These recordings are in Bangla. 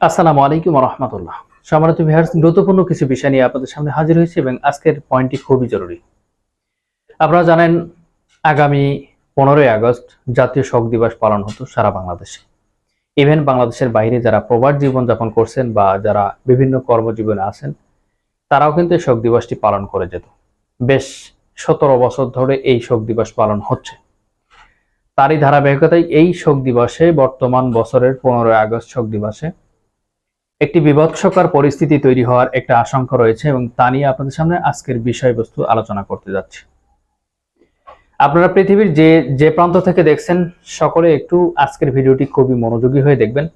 আসসালামু আলাইকুম রহমতুল্লাহ সম্মানিত ভিউয়ার্স, গুরুত্বপূর্ণ কিছু বিষয় নিয়ে আপনাদের সামনে হাজির হয়েছে এবং আজকের পয়েন্টটি খুবই জরুরি। আপনারা জানেন, আগামী পনেরোই আগস্ট জাতীয় শোক দিবস পালন হতো সারা বাংলাদেশে। ইভেন বাংলাদেশের বাইরে যারা প্রবাদ জীবনযাপন করছেন বা যারা বিভিন্ন কর্মজীবনে আছেন, তারাও কিন্তু এই শোক দিবসটি পালন করে যেত। বেশ সতেরো বছর ধরে এই শোক দিবস পালন হচ্ছে। তারই ধারাবাহিকতায় এই শোক দিবসে বর্তমান বছরের পনেরোই আগস্ট শোক দিবসে একটি বিভৎসকর পরিস্থিতি তৈরি হওয়ার একটা আশঙ্কা রয়েছে এবং তা নিয়ে আপনাদের সামনে আজকের বিষয়বস্তু আলোচনা করতে যাচ্ছি। আপনারা পৃথিবীর যে যে প্রান্ত থেকে দেখছেন, সকলে একটু আজকের ভিডিওটি খুবই মনোযোগী হয়ে দেখবেন।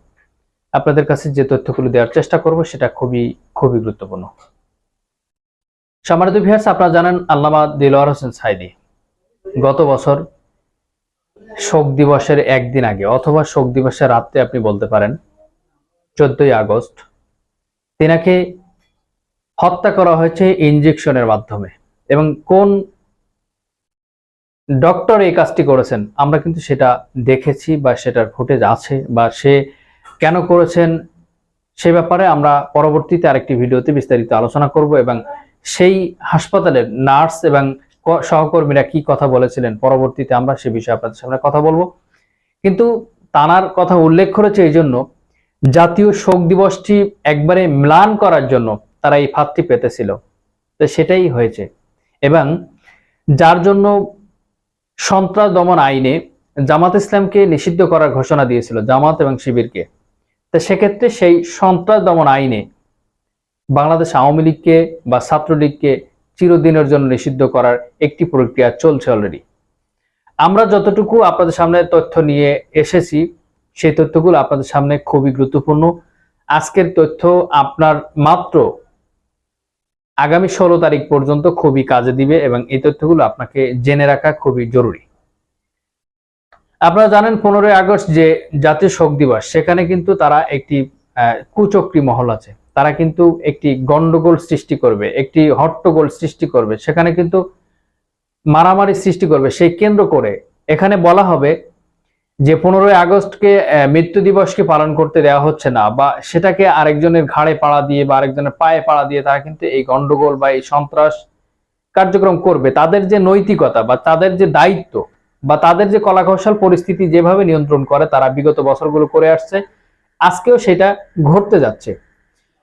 আপনাদের কাছে যে তথ্যগুলো দেওয়ার চেষ্টা করব, সেটা খুবই খুবই গুরুত্বপূর্ণ। সম্মানিত ভিয়ার্স আপনারা জানেন আল্লামা দিলওয়ার হোসেন সাইদি। গত বছর শোক দিবসের একদিন আগে, অথবা শোক দিবসের রাত্রে আপনি বলতে পারেন চোদ্দই আগস্ট, তিনাকে হত্যা করা হয়েছে ইনজেকশনের মাধ্যমে। এবং কোন ডক্টর এই কাজটি করেছেন, আমরা কিন্তু সেটা দেখেছি বা সেটার ফুটেজ আছে বা সে কেন করেছেন সে ব্যাপারে আমরা পরবর্তীতে আরেকটি ভিডিওতে বিস্তারিত আলোচনা করব এবং সেই হাসপাতালের নার্স এবং সহকর্মীরা কি কথা বলেছিলেন পরবর্তীতে আমরা সে বিষয়ে আপনাদের সামনে কথা বলব। কিন্তু তানার কথা উল্লেখ করেছে এই জন্য জাতীয় শোক দিবসটি একবারে ম্লান করার জন্য তারা এই ফাঁদটি পেতেছিল। তো সেটাই হয়েছে। এবং যার জন্য সন্ত্রাস দমন আইনে জামাত ইসলামকে নিষিদ্ধ করার ঘোষণা দিয়েছিল, জামাত এবং শিবিরকে। তো সেক্ষেত্রে সেই সন্ত্রাস দমন আইনে বাংলাদেশ আওয়ামী লীগকে বা ছাত্রলীগকে চিরদিনের জন্য নিষিদ্ধ করার একটি প্রক্রিয়া চলছে অলরেডি আমরা যতটুকু আপনাদের সামনে তথ্য নিয়ে এসেছি সেই তথ্যগুলো আপনাদের সামনে খুবই গুরুত্বপূর্ণ। আজকের তথ্য আপনার মাত্র আগামী ষোলো তারিখ পর্যন্ত খুবই কাজে দিবে এবং এই তথ্যগুলো আপনাকে জেনে রাখা খুবই জরুরি। আপনারা জানেন পনেরোই আগস্ট যে জাতীয় শোক দিবস, সেখানে কিন্তু তারা একটি কুচক্রী মহল আছে। তারা কিন্তু একটি গন্ডগোল সৃষ্টি করবে, একটি হট্টগোল সৃষ্টি করবে। সেখানে কিন্তু মারামারি সৃষ্টি করবে। সেই কেন্দ্র করে এখানে বলা হবে যে পনেরোই আগস্টকে মৃত্যু দিবসকে পালন করতে দেওয়া হচ্ছে না বা সেটাকে আরেকজনের ঘাড়ে পাড়া দিয়ে বা আরেকজনের পায়ে পাড়া দিয়ে তারা কিন্তু এই গন্ডগোল বা এই সন্ত্রাস কার্যক্রম করবে। তাদের যে নৈতিকতা বা তাদের যে দায়িত্ব বা তাদের যে কলাকৌশল পরিস্থিতি যেভাবে নিয়ন্ত্রণ করে, তারা বিগত বছরগুলো করে আসছে, আজকেও সেটা ঘটতে যাচ্ছে।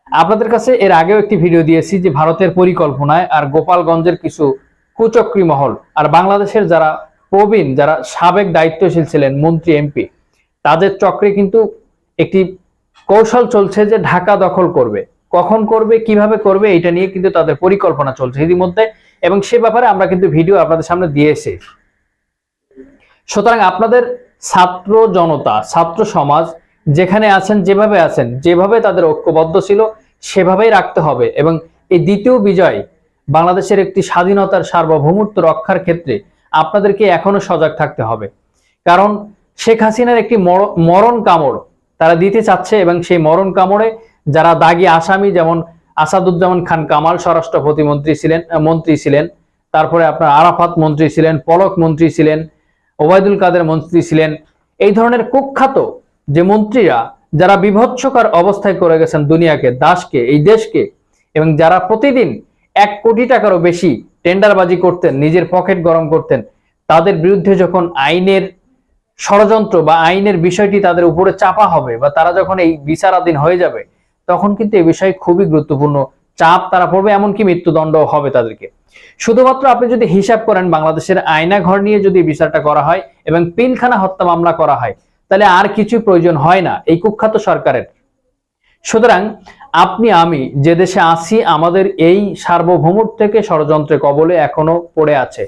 আপনাদের কাছে এর আগেও একটি ভিডিও দিয়েছি যে ভারতের পরিকল্পনায় আর গোপালগঞ্জের কিছু কুচক্রী মহল আর বাংলাদেশের যারা প্রবীণ যারা সাবেক দায়িত্বশীল ছিলেন মন্ত্রী, এমপি, তাদের চক্রে কিন্তু একটি কৌশল চলছে যে ঢাকা দখল করবে। কখন করবে, কীভাবে করবে, এটা নিয়ে কিন্তু তাদের পরিকল্পনা চলছে ইতিমধ্যে এবং সে ব্যাপারে আমরা কিন্তু ভিডিও আপনাদের সামনে দিয়েছি সুতরাং আপনাদের ছাত্র জনতা, ছাত্র সমাজ, যেখানে আছেন, যেভাবে আছেন, যেভাবে তাদের ঐক্যবদ্ধ ছিল, সেভাবেই রাখতে হবে এবং এই দ্বিতীয় বিজয় বাংলাদেশের একটি স্বাধীনতার সার্বভৌমত্ব রক্ষার ক্ষেত্রে আপনাদেরকে এখনও সজাগ থাকতে হবে। কারণ শেখ হাসিনার একটি মর- মরণ কামড় তারা দিতে চাচ্ছে এবং সেই মরণ কামড়ে যারা দাগি আসামি যেমন আসাদুজ্জামান খান কামাল স্বরাষ্ট্র প্রতিমন্ত্রী ছিলেন মন্ত্রী ছিলেন, তারপরে আপনার আরাফাত মন্ত্রী ছিলেন, পলক মন্ত্রী ছিলেন, ওবায়দুল কাদের মন্ত্রী ছিলেন, এই ধরনের কুখ্যাত যে মন্ত্রীরা যারা বিভৎসকর অবস্থায় করে গেছেন দুনিয়াকে, দাসকে, এই দেশকে এবং যারা প্রতিদিন এক কোটি টাকারও বেশি টেন্ডারবাজি করতেন, নিজের পকেট গরম করতেন, তাদের বিরুদ্ধে যখন আইনের ষড়যন্ত্র বা আইনের বিষয়টি তাদের উপরে চাপা হবে বা তারা যখন এই বিচারাধীন হয়ে যাবে, তখন কিন্তু এই বিষয় খুবই গুরুত্বপূর্ণ চাপ তারা পড়বে, এমনকি মৃত্যুদণ্ড হবে তাদেরকে। শুধুমাত্র আপনি যদি হিসাব করেন বাংলাদেশের আয়না ঘর নিয়ে যদি বিচারটা করা হয় এবং পিলখানা হত্যা মামলা করা হয়, তাহলে আর কিছু প্রয়োজন হয় না। এই কুখ্যাত সরকারের সুতরাং আপনি, আমি যে দেশে আছি, আমাদের এই সার্বভৌমত্ব থেকে ষড়যন্ত্রের কবলে এখনও পড়ে আছে।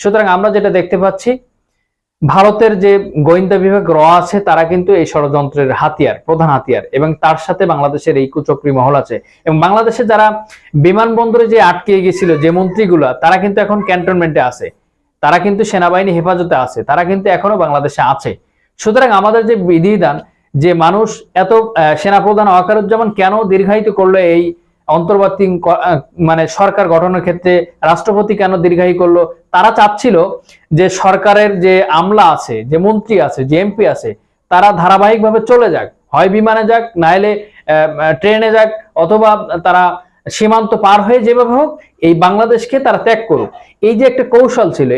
সুতরাং আমরা যেটা দেখতে পাচ্ছি, ভারতের যে গোয়েন্দা বিভাগ র আছে, তারা কিন্তু এই ষড়যন্ত্রের হাতিয়ার, প্রধান হাতিয়ার, এবং তার সাথে বাংলাদেশের এই কুচক্রী মহল আছে। এবং বাংলাদেশে যারা বিমানবন্দরে যে আটকে গেছিল, যে মন্ত্রীগুলা, তারা কিন্তু এখন ক্যান্টনমেন্টে আছে। তারা কিন্তু সেনাবাহিনী হেফাজতে আছে, তারা কিন্তু এখনও বাংলাদেশে আছে। সুতরাং আমাদের যে বিধিবিধান যে মানুষ এত সেনাপ্রধান ওয়াকারুজ্জামান কেন দীর্ঘায়িত করল এই অন্তর্বর্তী মানে সরকার গঠনের ক্ষেত্রে, রাষ্ট্রপতি কেন দীর্ঘায়ী করল? তারা চাচ্ছিল যে সরকারের যে আমলা আছে, যে মন্ত্রী আছে, যে এমপি আছে, তারা ধারাবাহিকভাবে চলে যাক। হয় বিমানে যাক, নাইলে ট্রেনে যাক, অথবা তারা সীমান্ত পার হয়ে যেভাবে হোক, এই বাংলাদেশকে তারা ত্যাগ করুক। এই যে একটা কৌশল ছিল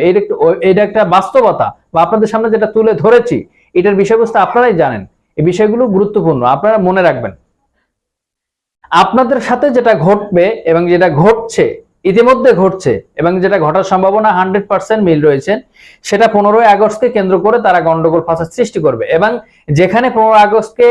এটা একটা বাস্তবতা, বা আপনাদের সামনে যেটা তুলে ধরেছি, এটার বিষয়বস্তু আপনারাই জানেন। এই বিষয়গুলো গুরুত্বপূর্ণ। আপনারা মনে রাখবেন। আপনাদের সাথে যেটা ঘটবে এবং যেটা ঘটছে, ইতিমধ্যে ঘটছে এবং যেটা ঘটার সম্ভাবনা হান্ড্রেড পার্সেন্ট মিল রয়েছে, সেটা পনেরোই আগস্টকে কেন্দ্র করে তারা গন্ডগোল ফাঁসার সৃষ্টি করবে এবং যেখানে পনেরো আগস্টকে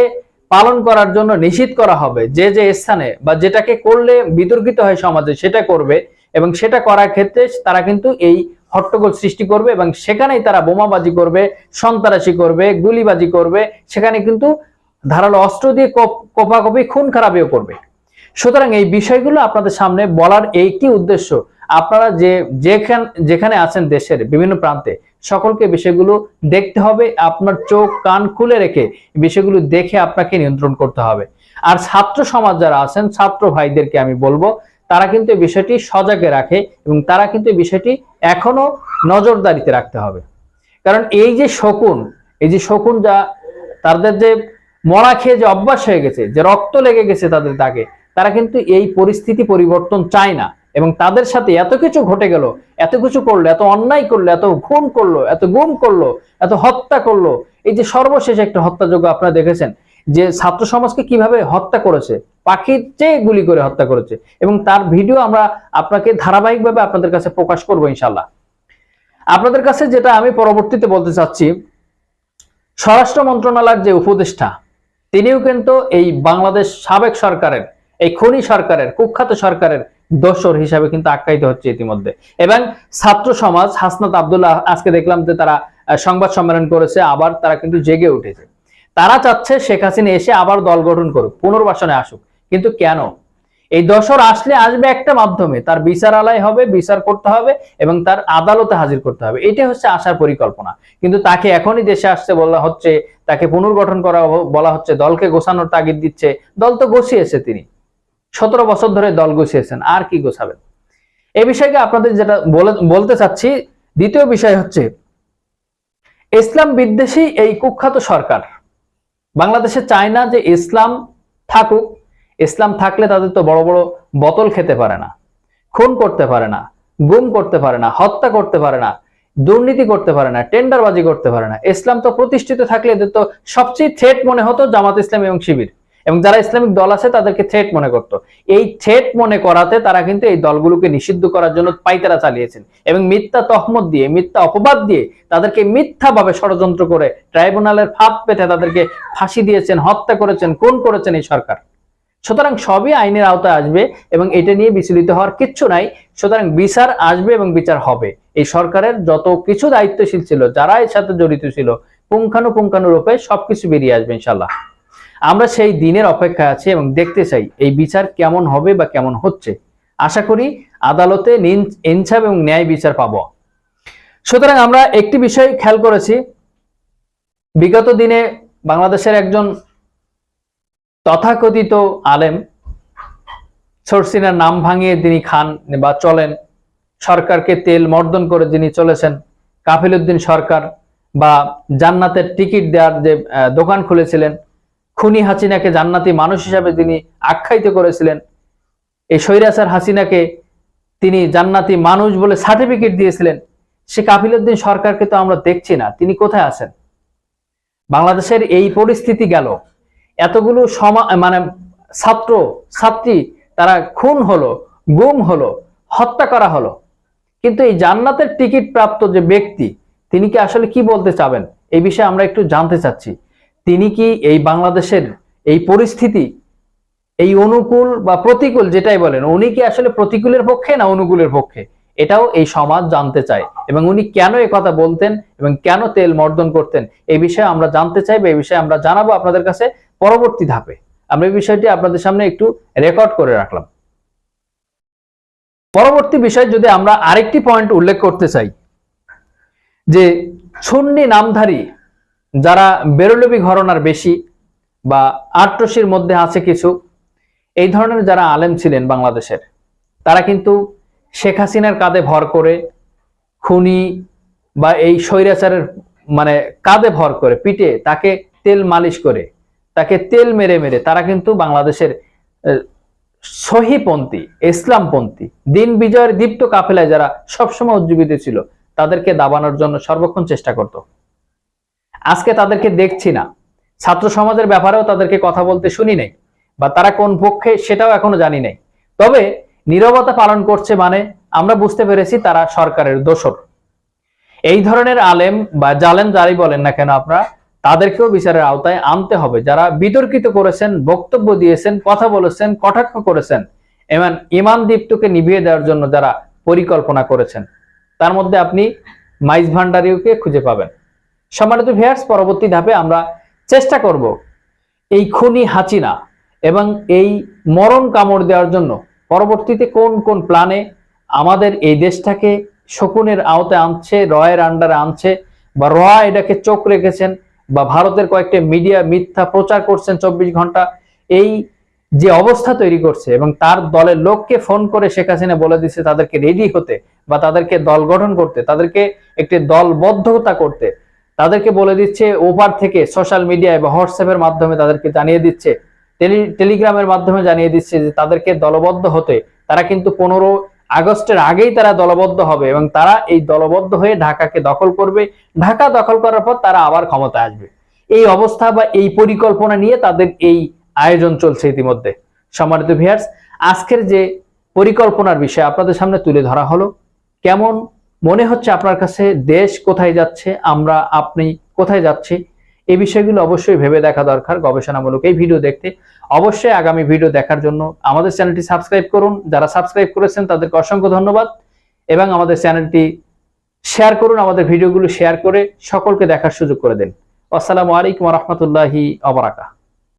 পালন করার জন্য নিষিদ্ধ করা হবে, যে যে স্থানে বা যেটাকে করলে বিতর্কিত হয় সমাজে সেটা করবে এবং সেটা করার ক্ষেত্রে তারা কিন্তু এই হট্টগোল সৃষ্টি করবে এবং সেখানেই তারা বোমাবাজি করবে, সন্ত্রাসী করবে, গুলিবাজি করবে, সেখানে কিন্তু ধারালো অস্ত্র দিয়ে কপ- কোপাকপি, খুন খারাপিও করবে। সুতরাং এই বিষয়গুলো আপনাদের সামনে বলার একটি উদ্দেশ্য? আপনারা যে, যেখান, যেখানে আছেন দেশের বিভিন্ন প্রান্তে, সকলকে বিষয়গুলো দেখতে হবে, আপনার চোখ, কান খুলে রেখে বিষয়গুলো দেখে আপনাকে নিয়ন্ত্রণ করতে হবে। আর ছাত্র সমাজ যারা আছেন, ছাত্র ভাইদেরকে আমি বলব, তারা কিন্তু এই বিষয়টি সজাগে রাখে এবং তারা কিন্তু এই বিষয়টি এখনও নজরদারিতে রাখতে হবে। কারণ এই যে শকুন, এই যে শকুন যা, তাদের যে মরা খেয়ে যে অভ্যাস হয়ে গেছে, যে রক্ত লেগে গেছে তাদের দাগে, তারা কিন্তু এই পরিস্থিতি পরিবর্তন চায় না। এবং তাদের সাথে এত কিছু ঘটে গেল, এত কিছু করল, এত অন্যায় করল, এত খুন করল, এত গুম করল, এত হত্যা করল। এই যে সর্বশেষ একটা হত্যাযোগ্য আপনারা দেখেছেন যে ছাত্র সমাজকে কীভাবে হত্যা করেছে, পাখির চেয়ে গুলি করে হত্যা করেছে, এবং তার ভিডিও আমরা আপনাকে ধারাবাহিকভাবে আপনাদের কাছে প্রকাশ করব ইনশাল্লাহ আপনাদের কাছে যেটা আমি পরবর্তীতে বলতে চাচ্ছি, স্বরাষ্ট্র মন্ত্রণালয়ের যে উপদেষ্টা, তিনিও কিন্তু এই বাংলাদেশ সাবেক সরকারের, এই খনি সরকারের, কুখ্যাত সরকারের দোসর হিসাবে কিন্তু আখ্যায়িত হচ্ছে ইতিমধ্যে। এবং ছাত্র সমাজ হাসনাত আব্দুল্লাহ, আজকে দেখলাম যে তারা সংবাদ সম্মেলন করেছে, আবার তারা কিন্তু জেগে উঠেছে। তারা চাচ্ছে শেখ হাসিনা এসে আবার দল গঠন করুক, পুনর্বাসনে আসুক। কিন্তু কেন? এই দশর আসলে আসবে একটা মাধ্যমে, তার বিচার আলায় হবে, বিচার করতে হবে এবং তার আদালতে হাজির করতে হবে। এটা হচ্ছে আসার পরিকল্পনা। কিন্তু তাকে এখনই দেশে আসতে বলা হচ্ছে, তাকে পুনর্গঠন করা বলা হচ্ছে, দলকে গোছানোর তাগিদ দিচ্ছে। দল তো গোছিয়েছে তিনি। সতেরো বছর ধরে দল গুছিয়েছেন, আর কি গোছাবেন? এই বিষয়কে আপনাদের যেটা বলে- বলতে চাচ্ছি, দ্বিতীয় বিষয় হচ্ছে, ইসলাম বিদ্বেষী এই কুখ্যাত সরকার। বাংলাদেশে চায় না যে ইসলাম থাকুক, ইসলাম থাকলে তাদের তো বড় বড় বোতল খেতে পারে না, খুন করতে পারে না, গুম করতে পারে না, হত্যা করতে পারে না, দুর্নীতি করতে পারে না, টেন্ডারবাজি করতে পারে না। ইসলাম তো প্রতিষ্ঠিত থাকলে এদের তো সবচেয়ে থ্রেট মনে হতো জামাত ইসলাম এবং শিবির। এবং যারা ইসলামিক দল আছে, তাদেরকে থ্রেট মনে করত। এই থ্রেট মনে করাতে তারা কিন্তু এই দলগুলোকে নিষিদ্ধ করার জন্য পাইতারা চালিয়েছেন। এবং মিথ্যা তহমত দিয়ে, মিথ্যা অপবাদ দিয়ে তাদেরকে মিথ্যাভাবে ষড়যন্ত্র করে ট্রাইব্যুনালের ফাঁদ পেতে তাদেরকে ফাঁসি দিয়েছেন, হত্যা করেছেন কোন করেছেন এই সরকার। সুতরাং সবই আইনের আওতায় আসবে এবং এটা নিয়ে বিচলিত হওয়ার কিচ্ছু নাই। সুতরাং বিচার আসবে এবং বিচার হবে। এই সরকারের যত কিছু দায়িত্বশীল ছিল, যারা এর সাথে জড়িত ছিল পুঙ্খানুপুঙ্খানু রূপে সবকিছু বেরিয়ে আসবে ইনশাল্লাহ আমরা সেই দিনের অপেক্ষায় আছি এবং দেখতে চাই এই বিচার কেমন হবে বা কেমন হচ্ছে। আশা করি আদালতে ইনসাফ এবং ন্যায় বিচার পাবো। সুতরাং আমরা একটি বিষয় খেয়াল করেছি। বিগত দিনে বাংলাদেশের একজন তথাকথিত আলেম, সরসিনার নাম ভাঙিয়ে তিনি খান বা চলেন। সরকারকে তেল মর্দন করে যিনি চলেছেন, কাফিল উদ্দিন সরকার বা জান্নাতের টিকিট দেওয়ার যে দোকান খুলেছিলেন খুনি হাসিনাকে জান্নাতি মানুষ হিসাবে তিনি আখ্যায়িত করেছিলেন। এই স্বৈরাচার হাসিনাকে তিনি জান্নাতি মানুষ বলে সার্টিফিকেট দিয়েছিলেন। সে কাফিল উদ্দিন সরকারকে তো আমরা দেখছি না, তিনি কোথায় আছেন? বাংলাদেশের এই পরিস্থিতি গেল। এতগুলো মানে ছাত্র, ছাত্রী, তারা খুন হলো, গুম হলো, হত্যা করা হলো। কিন্তু এই জান্নাতের টিকিট প্রাপ্ত যে ব্যক্তি, তিনি কি আসলে কি বলতে চাবেন? এই বিষয়ে আমরা একটু জানতে চাচ্ছি। তিনি কি এই বাংলাদেশের এই পরিস্থিতি, এই অনুকূল বা প্রতিকূল যেটাই বলেন, উনি কি আসলে প্রতিকূলের পক্ষে না অনুকূলের পক্ষে? এটাও এই সমাজ জানতে চায়। এবং উনি কেন এ কথা বলতেন এবং কেন তেল মর্দন করতেন এই বিষয়ে আমরা জানতে চাই এই বিষয়ে আমরা জানাব আপনাদের কাছে পরবর্তী ধাপে। আমরা এই বিষয়টি আপনাদের সামনে একটু রেকর্ড করে রাখলাম। পরবর্তী বিষয় যদি আমরা আরেকটি পয়েন্ট উল্লেখ করতে চাই, যে সুন্নি নামধারী যারা বেরলবি ঘরনার বেশি বা আট্রসির মধ্যে আছে কিছু, এই ধরনের যারা আলেম ছিলেন বাংলাদেশের, তারা কিন্তু শেখ হাসিনার কাঁধে ভর করে খুনি বা এই স্বৈরাচারের মানে কাঁধে ভর করে পিটে তাকে তেল মালিশ করে, তাকে তেল মেরে মেরে তারা কিন্তু বাংলাদেশের সহিপন্থী, ইসলামপন্থী, দিন বিজয়ের দীপ্ত কাফেলায় যারা সবসময় উজ্জীবিত ছিল, তাদেরকে দাবানোর জন্য সর্বক্ষণ চেষ্টা করত। আজকে তাদেরকে দেখছি না। ছাত্র সমাজের ব্যাপারেও তাদেরকে কথা বলতে শুনি নাই, বা তারা কোন পক্ষে সেটাও এখনও জানি নাই। তবে নীরবতা পালন করছে মানে আমরা বুঝতে পেরেছি তারা সরকারের দোষর। এই ধরনের আলেম বা জালেম যারাই বলেন না কেন আপনারা, তাদেরকেও বিচারের আওতায় আনতে হবে। যারা বিতর্কিত করেছেন, বক্তব্য দিয়েছেন, কথা বলেছেন, কটাক্ষ করেছেন, এমন ইমান দীপ্তকে নিভিয়ে দেওয়ার জন্য যারা পরিকল্পনা করেছেন, তার মধ্যে আপনি মাইজ ভান্ডারিওকে খুঁজে পাবেন। সম্মানিত ভিয়ার্স পরবর্তী ধাপে আমরা চেষ্টা করব এই খুনি হাসিনা এবং এই মরণ কামড় দেওয়ার জন্য পরবর্তীতে কোন কোন প্ল্যানে আমাদের এই দেশটাকে শকুনের আওতে আনছে, রয়ের আন্ডারে আনছে বা র এটাকে চোখ রেখেছেন বা ভারতের কয়েকটা মিডিয়া মিথ্যা প্রচার করছেন চব্বিশ ঘণ্টা, এই যে অবস্থা তৈরি করছে এবং তার দলের লোককে ফোন করে শেখ হাসিনা বলে দিচ্ছে তাদেরকে রেডি হতে বা তাদেরকে দল গঠন করতে, তাদেরকে একটি দলবদ্ধতা করতে তাদেরকে বলে দিচ্ছে ওপার থেকে সোশ্যাল মিডিয়ায় বা হোয়াটসঅ্যাপের মাধ্যমে তাদেরকে জানিয়ে দিচ্ছে টেলি টেলিগ্রামের মাধ্যমে জানিয়ে দিচ্ছে যে তাদেরকে দলবদ্ধ হতে, তারা কিন্তু পনেরো আগস্টের আগেই তারা দলবদ্ধ হবে এবং তারা এই দলবদ্ধ হয়ে ঢাকাকে দখল করবে। ঢাকা দখল করার পর তারা আবার ক্ষমতা আসবে। এই অবস্থা বা এই পরিকল্পনা নিয়ে তাদের এই আয়োজন চলছে ইতিমধ্যে। সম্মানিত ভিয়ার্স আজকের যে পরিকল্পনার বিষয় আপনাদের সামনে তুলে ধরা হলো, কেমন মনে হচ্ছে আপনার কাছে দেশ কোথায় যাচ্ছে, আমরা, আপনি কোথায় যাচ্ছি? এই বিষয়গুলো অবশ্যই ভেবে দেখা দরকার গবেষণামূলক এই ভিডিও দেখতে। অবশ্যই আগামী ভিডিও দেখার জন্য আমাদের চ্যানেলটি সাবস্ক্রাইব করুন। যারা সাবস্ক্রাইব করেছেন, তাদেরকে অসংখ্য ধন্যবাদ। এবং আমাদের চ্যানেলটি শেয়ার করুন, আমাদের ভিডিওগুলো শেয়ার করে সকলকে দেখার সুযোগ করে দিন। আসসালামু আলাইকুম রহমতুল্লাহি অবরাকা